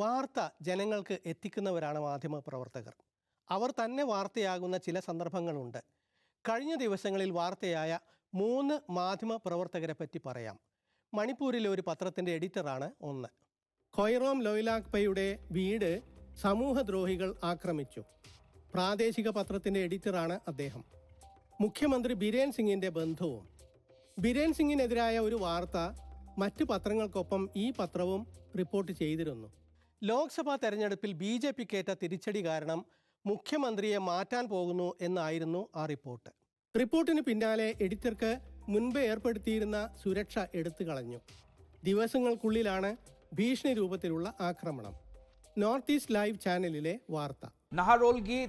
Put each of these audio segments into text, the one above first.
വാർത്ത ജനങ്ങൾക്ക് എത്തിക്കുന്നവരാണ് മാധ്യമ പ്രവർത്തകർ. അവർ തന്നെ വാർത്തയാകുന്ന ചില സന്ദർഭങ്ങളുണ്ട്. കഴിഞ്ഞ ദിവസങ്ങളിൽ വാർത്തയായ മൂന്ന് മാധ്യമ പ്രവർത്തകരെ പറ്റി പറയാം. മണിപ്പൂരിലെ ഒരു പത്രത്തിന്റെ എഡിറ്ററാണ് ഒന്ന്. ഖൊയ്റോം ലൊയ്ലാക്പയുടെ വീട് സമൂഹദ്രോഹികൾ ആക്രമിച്ചു. പ്രാദേശിക പത്രത്തിന്റെ എഡിറ്ററാണ് അദ്ദേഹം. മുഖ്യമന്ത്രി ബിരേൻ സിംഗിന്റെ ബന്ധുവും. ബിരേൻ സിംഗിനെതിരായ ഒരു വാർത്ത മറ്റു പത്രങ്ങൾക്കൊപ്പം ഈ പത്രവും റിപ്പോർട്ട് ചെയ്തിരുന്നു. ലോക്സഭാ തെരഞ്ഞെടുപ്പിൽ ബി ജെ പിക്കേറ്റ തിരിച്ചടി കാരണം മുഖ്യമന്ത്രിയെ മാറ്റാൻ പോകുന്നു എന്നായിരുന്നു ആ റിപ്പോർട്ട്. റിപ്പോർട്ടിന് പിന്നാലെ എഡിറ്റർക്ക് മുൻപ് ഏർപ്പെടുത്തിയിരുന്ന സുരക്ഷ എടുത്തു കളഞ്ഞു. ദിവസങ്ങൾക്കുള്ളിലാണ് ഭീഷണി രൂപത്തിലുള്ള ആക്രമണം. നോർത്ത് ഈസ്റ്റ് ലൈവ് ചാനലിലെ വാർത്ത. നഹറോൽഗി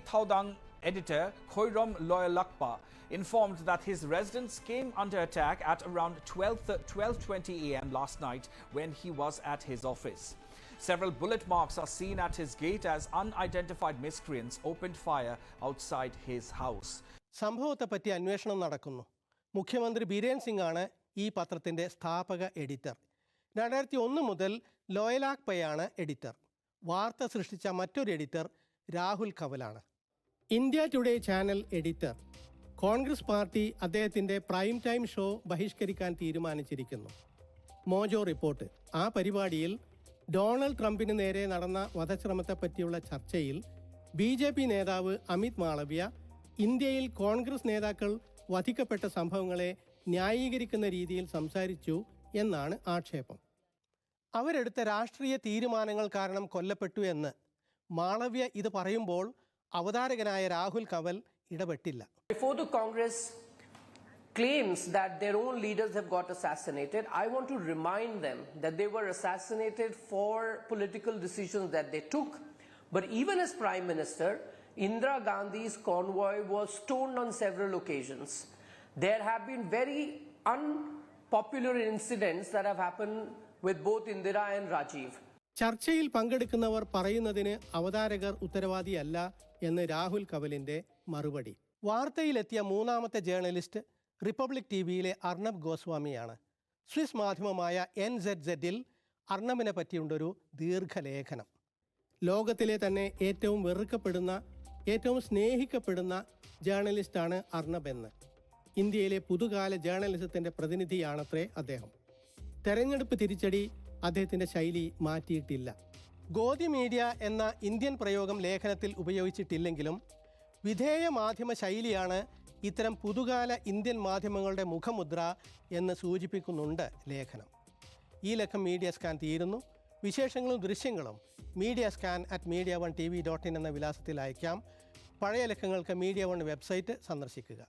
editor Khoirom Loyalakpa informed that his residence came under attack at around 12, 12.20 am last night when he was at his office. Several bullet marks are seen at his gate as unidentified miscreants opened fire outside his house. സംഭവത്തെപ്പറ്റി അന്വേഷണം നടക്കുന്നു മുഖ്യമന്ത്രി ബിരേൻ സിംഗ് ആണ് ഈ പത്രത്തിന്റെ സ്ഥാപക editor രണ്ടായിരത്തി ഒന്ന് മുതൽ ലോയലാക്പയാണ് എഡിറ്റർ വാർത്ത സൃഷ്ടിച്ച മറ്റൊരു editor Rahul കവലാണ് India today channel editor. Congress party അദ്ദേഹത്തിന്റെ പ്രൈം ടൈം ഷോ ബഹിഷ്കരിക്കാൻ തീരുമാനിച്ചിരിക്കുന്നു. Mojo report. ആ പരിപാടിയിൽ ഡൊണാൾഡ് ട്രംപിന് നേരെ നടന്ന വധശ്രമത്തെപ്പറ്റിയുള്ള ചർച്ചയിൽ ബി ജെ പി നേതാവ് അമിത് മാളവ്യ ഇന്ത്യയിൽ കോൺഗ്രസ് നേതാക്കൾ വധിക്കപ്പെട്ട സംഭവങ്ങളെ ന്യായീകരിക്കുന്ന രീതിയിൽ സംസാരിച്ചു എന്നാണ് ആക്ഷേപം. അവരെടുത്ത രാഷ്ട്രീയ തീരുമാനങ്ങൾ കാരണം കൊല്ലപ്പെട്ടു എന്ന് മാളവ്യ ഇത് പറയുമ്പോൾ അവതാരകനായ Rahul Kanwal ഇടപെട്ടില്ല Before the Congress claims that their own leaders have got assassinated, I want to remind them that they were assassinated for political decisions that they took. But even as Prime Minister, Indira Gandhi's convoy was stoned on several occasions. There have been very unpopular incidents that have happened with both Indira and Rajiv. ചർച്ചയിൽ പങ്കെടുക്കുന്നവർ പറയുന്നതിന് അവതാരകർ ഉത്തരവാദിയല്ല എന്ന് രാഹുൽ കവലിന്റെ മറുപടി. വാർത്തയിലെത്തിയ മൂന്നാമത്തെ journalist Republic T വിയിലെ അർണബ് ഗോസ്വാമിയാണ്. Swiss മാധ്യമമായ N Z സെഡിൽ അർണബിനെ പറ്റിയുണ്ടൊരു ദീർഘലേഖനം. ലോകത്തിലെ തന്നെ ഏറ്റവും വെറുക്കപ്പെടുന്ന ഏറ്റവും സ്നേഹിക്കപ്പെടുന്ന ജേർണലിസ്റ്റാണ് അർണബ് എന്ന് ഇന്ത്യയിലെ പുതുകാല ജേർണലിസത്തിന്റെ പ്രതിനിധിയാണത്രേ അദ്ദേഹം. തെരഞ്ഞെടുപ്പ് തിരിച്ചടി അദ്ദേഹത്തിന്റെ ശൈലി മാറ്റിയിട്ടില്ല. ഗോതി മീഡിയ എന്ന ഇന്ത്യൻ പ്രയോഗം ലേഖനത്തിൽ ഉപയോഗിച്ചിട്ടില്ലെങ്കിലും വിധേയ മാധ്യമ ശൈലിയാണ് ഇത്തരം പുതുകാല ഇന്ത്യൻ മാധ്യമങ്ങളുടെ മുഖമുദ്ര എന്ന് സൂചിപ്പിക്കുന്നുണ്ട് ലേഖനം. ഈ ലക്കം മീഡിയ സ്കാൻ തീരുന്നു. വിശേഷങ്ങളും ദൃശ്യങ്ങളും media scan at media one T V dot in എന്ന വിലാസത്തിൽ അയക്കാം. പഴയ ലക്കങ്ങൾക്ക് മീഡിയ വൺ വെബ്സൈറ്റ് സന്ദർശിക്കുക.